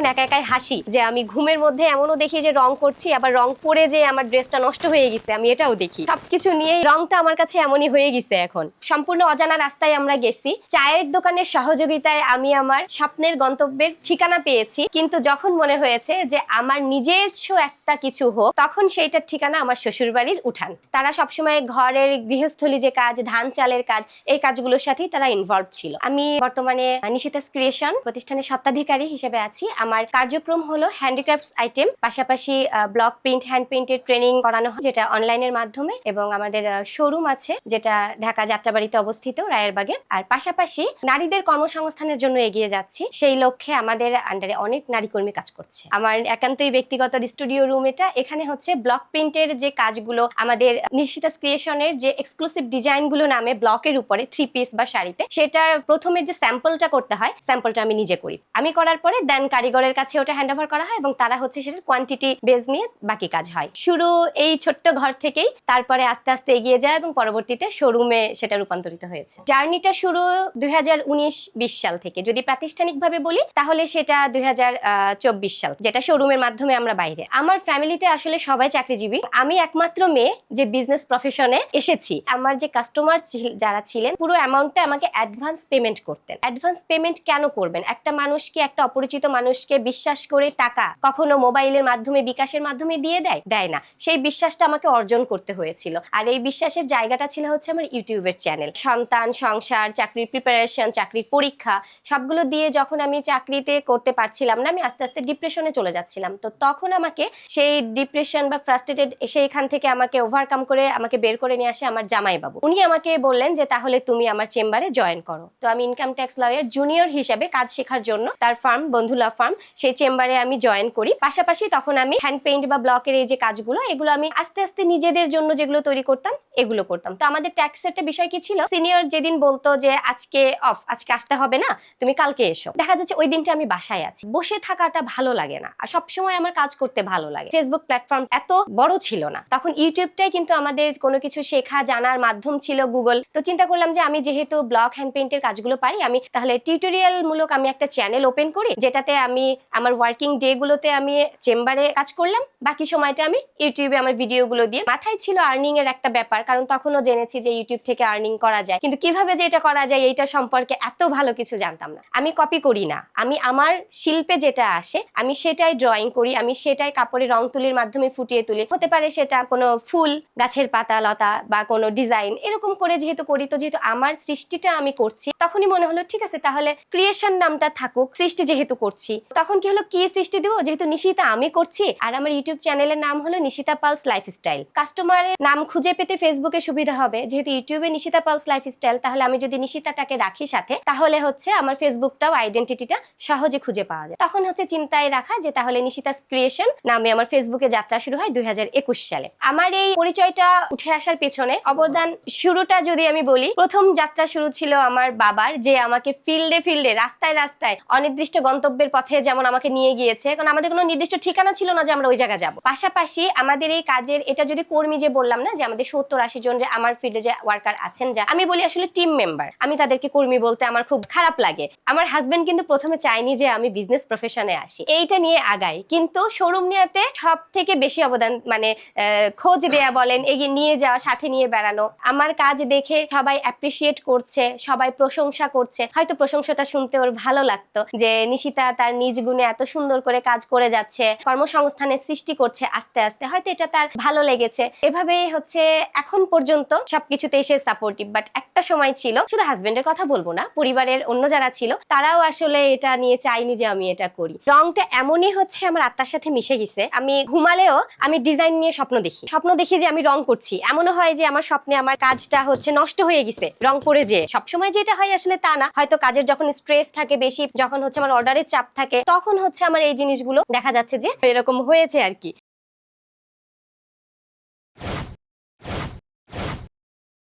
তখন একা একাই হাসি যে আমি ঘুমের মধ্যে এমনও দেখি যে রং করছি, আবার রং করে যে আমার ড্রেসটা নষ্ট হয়ে গেছে, আমি এটাও দেখি। সবকিছু নিয়ে রংটা আমার কাছে এমনই হয়ে গেছে এখন। সম্পূর্ণ অজানা রাস্তায় আমরা গেছি। চায়ের দোকানের সহযোগিতায় আমি আমার স্বপ্নের গন্তব্যের ঠিকানা পেয়েছি। কিন্তু যখন মনে হয়েছে যে আমার নিজের একটা কিছু হোক, তখন সেইটার ঠিকানা আমার শ্বশুর বাড়ির উঠান। তারা সবসময় ঘরের গৃহস্থলী যে কাজ, ধান চালের কাজ, এই কাজগুলোর সাথেই তারা ইনভলভ ছিল। আমি বর্তমানে নিশিতাস ক্রিয়েশন প্রতিষ্ঠানের স্বত্বাধিকারী হিসেবে আছি। আমার কার্যক্রম হলো হ্যান্ডিক্রাফটস আইটেম পাশাপাশি ব্লক প্রিন্ট হ্যান্ড প্রিন্টের ট্রেনিং করানো হয়, যেটা অনলাইনের মাধ্যমে এবং আমাদের শোরুম আছে, যেটা ঢাকা যাত্রাবাড়িতে অবস্থিত, রায়েরবাগে। আর পাশাপাশি নারীদের কর্মসংস্থানের জন্য এগিয়ে যাচ্ছি। সেই লক্ষ্যে আমাদের আন্ডারে অনেক নারী কর্মী কাজ করছে। আমার একান্তই ব্যক্তিগত স্টুডিও রুম এটা। এখানে হচ্ছে ব্লক প্রিন্টের যে কাজগুলো, আমাদের নিশিতাস ক্রিয়েশনের যে এক্সক্লুসিভ ডিজাইনগুলো নামে ব্লকের উপরে থ্রি পিস বা শাড়িতে, সেটার প্রথমে যে স্যাম্পলটা করতে হয় স্যাম্পলটা আমি নিজে করি। আমি করার পরে দেন কারিগরের কাছে ওটা হ্যান্ড ওভার করা হয় এবং তারা হচ্ছে সেটার কোয়ান্টিটি বেজ নিয়ে বাকি কাজ হয়। শুরু এই ছোট্ট ঘর থেকেই তারপরে আস্তে আস্তে এগিয়ে যায় এবং পরবর্তীতে শোরুমে সেটা রূপান্তরিত হয়েছে। জার্নিটা শুরু দুই হাজার সাল থেকে। যদি প্রাতিষ্ঠানিকভাবে বলি, তাহলে সেটা দুই হাজার চব্বিশ সাল, যেটা শোরুমের মাধ্যমে আমরা বাইরে। আমার ফ্যামিলিতে আসলে সবাই চাকরিজীবী। আমি একমাত্র মেয়ে যে বিজনেস প্রফেশনে এসেছি। আমার যে কাস্টমার যারা ছিলেন, পুরো অ্যামাউন্টটা আমাকে অ্যাডভান্স পেমেন্ট করতেন। অ্যাডভান্স পেমেন্ট কেন করবেন? একটা মানুষকে, একটা অপরিচিত মানুষকে বিশ্বাস করে টাকা কখনো মোবাইলের মাধ্যমে, বিকাশের মাধ্যমে দিয়ে দেয়? দেয় না। সেই বিশ্বাসটা আমাকে অর্জন করতে হয়েছিল। আর এই বিশ্বাসের জায়গাটা ছিল হচ্ছে আমার ইউটিউবের চ্যানেল। সন্তান, সংসার, চাকরির প্রিপারেশন চাকরির পরীক্ষা, সবগুলো দিয়ে যখন আমি চাকরিতে করতে পারছিলাম না, আমি আস্তে আস্তে ডিপ্রেশনে চলে যাচ্ছিলাম। তো তখন আমাকে সেই ডিপ্রেশন বা ফ্রাস্ট্রেটেড এসে এখান থেকে আমাকে ওভারকাম করে, আমাকে বের করে নিয়ে আসে আমার জামাইবাবু। উনি আমাকে বললেন যে, তাহলে তুমি আমার চেম্বারে জয়েন করো। তো আমি ইনকাম ট্যাক্স লয়ার জুনিয়র হিসেবে কাজ শেখার জন্য তার ফার্ম বন্ধুলা ফার্ম সেই চেম্বারে আমি জয়েন করি। পাশাপাশি তখন আমি হ্যান্ড পেইন্ট বা ব্লকের এই যে কাজগুলো, এগুলো আমি আস্তে আস্তে নিজেদের জন্য যেগুলো তৈরি করতাম, এগুলো করতাম। তো আমাদের ট্যাক্সের একটা বিষয় কি ছিল? সিনিয়র যেদিন বলতো যে, আজকে অফ আজকে আসতে হবে না, তুমি কালকে এসো। দেখা যাচ্ছে ওই দিনটা আমি বাসায় আছি। বসে থাকাটা ভালো লাগে না, আর সবসময় আমার কাজ করতে ভালো লাগে। ফেসবুক প্ল্যাটফর্ম এত বড় ছিল না। তখন ইউটিউবটাই কিন্তু আমাদের কোনো কিছু শেখা, জানার মাধ্যম ছিল গুগল তো চিন্তা করলাম যে, আমি যেহেতু ব্লক হ্যান্ড পেইন্টের কাজগুলো পারি, আমি তাহলে টিউটোরিয়াল মূলক আমি একটা চ্যানেল ওপেন করি, যেটাতে আমি আমার ওয়ার্কিং ডে গুলোতে আমি চেম্বারে কাজ করলাম, বাকি সময়টা আমি ইউটিউবে আমার ভিডিওগুলো দিয়ে মাথায় ছিল আর্নিং এর একটা ব্যাপার, কারণ তখনও জেনেছি যে ইউটিউব থেকে আর্নিং করা যায়। কিন্তু কীভাবে যে এটা করা যায়, এইটা সম্পর্কে এত ভালো কিছু জানতাম না। আমি কপি করি না। আমি আমার শিল্পে যেটা আসে, আমি সেটাই ড্রয়িং করি, আমি সেটাই কাপড়ে রং তুলির মাধ্যমে ফুটিয়ে তুলি। হতে পারে সেটা কোনো ফুল, গাছের পাতা, লতা বা কোনো ডিজাইন এরকম করে যেহেতু করি, তো যেহেতু আমার সৃষ্টিটা আমি করছি, তখনই মনে হলো, ঠিক আছে, তাহলে ক্রিয়েশন নামটা থাকুক, সৃষ্টি যেহেতু করছি তখন কি হলো কি সৃষ্টি দিব? যেহেতু নিশিতা আমি করছি, আর আমার ইউটিউব চ্যানেলের নাম হলো নিশিতা পালস লাইফস্টাইল। কাস্টমারের নাম খুঁজে পেতে ফেসবুকে সুবিধা হবে। যেহেতু ইউটিউবে নিশিতা পালস লাইফস্টাইল, তাহলে আমি যদি নিশিতাটাকে রাখি সাথে, তাহলে হচ্ছে আমার ফেসবুকটাও আইডেন্টিটিটা সহজে খুঁজে পাওয়া যায়। তখন হচ্ছে চিন্তায় রাখা যে তাহলে নিশিতা ক্রিয়েশন নামে আমার ফেসবুকে যাত্রা শুরু হয় দুই হাজার একুশ সালে। আমার এই পরিচয়টা উঠে আসার পেছনে অবদান শুরুটা যদি আমি বলি, প্রথম যাত্রা শুরু ছিল আমার বাবার, যে আমাকে ফিল্ডে ফিল্ডে, রাস্তায় রাস্তায় অনির্দিষ্ট গন্তব্যের পথে যেমন আমাকে নিয়ে গিয়েছে, কারণ আমাদের কোনো নির্দিষ্ট ঠিকানা ছিল না যে আমরা ওই জায়গায় যাব। পাশাপাশি আমাদের এই কাজের, এটা যদি কর্মী যে বললাম না, যে আমাদের সত্তর আশি জন যে আমার ফিল্ডে যে ওয়ার্কার আছেন যা, আমি বলি আসলে টিম মেম্বার আমি তাদেরকে কর্মী বলতে আমার খুব খারাপ লাগে। আমার হাজবেন্ড কিন্তু প্রথমে চায়নি যে আমি বিজনেস প্রফেশনে আসি। এইটা নিয়ে আগাই। কিন্তু শোরুম নিয়েতে সব থেকে বেশি অবদান মানে খোঁজ দেয়া বলেন, এগিয়ে নিয়ে যাওয়া, সাথে নিয়ে বেড়ানো। আমার কাজ দেখে সবাই অ্যাপ্রিসিয়েট করছে, সবাই প্রশংসা করছে। হয়তো প্রশংসাটা শুনতে ওর ভালো লাগতো যে নিশিতা তার নিজ গুণে এত সুন্দর করে কাজ করে যাচ্ছে, কর্মসংস্থানের সৃষ্টি করছে আস্তে আস্তে, হয়তো এটা তার ভালো লেগেছে। এভাবেই হচ্ছে এখন পর্যন্ত সবকিছুতে এসে সাপোর্টিভ বাট একটা সময় ছিল, শুধু হাজবেন্ডের কথা বলব না, পরিবারের অন্য যারা ছিল, তারাও আসলে এটা নিয়ে চাইনি যে আমি এটা করি। রংটা এমনই হচ্ছে আমার আত্মার সাথে মিশে গেছে, আমি ঘুমালেও আমি ডিজাইন নিয়ে স্বপ্ন দেখি। স্বপ্ন দেখি যে আমি রং করছি। এমনও হয় যে আমার স্বপ্নে আমার কাজটা হচ্ছে নষ্ট হয়ে গেছে। রং করে যে সবসময় যেটা হয় আসলে তা না। হয়তো কাজের যখন স্ট্রেস থাকে বেশি, যখন হচ্ছে আমার অর্ডারের চাপ থাকে তখন হচ্ছে আমার এই জিনিসগুলো দেখা যাচ্ছে যে এরকম হয়েছে আর কি।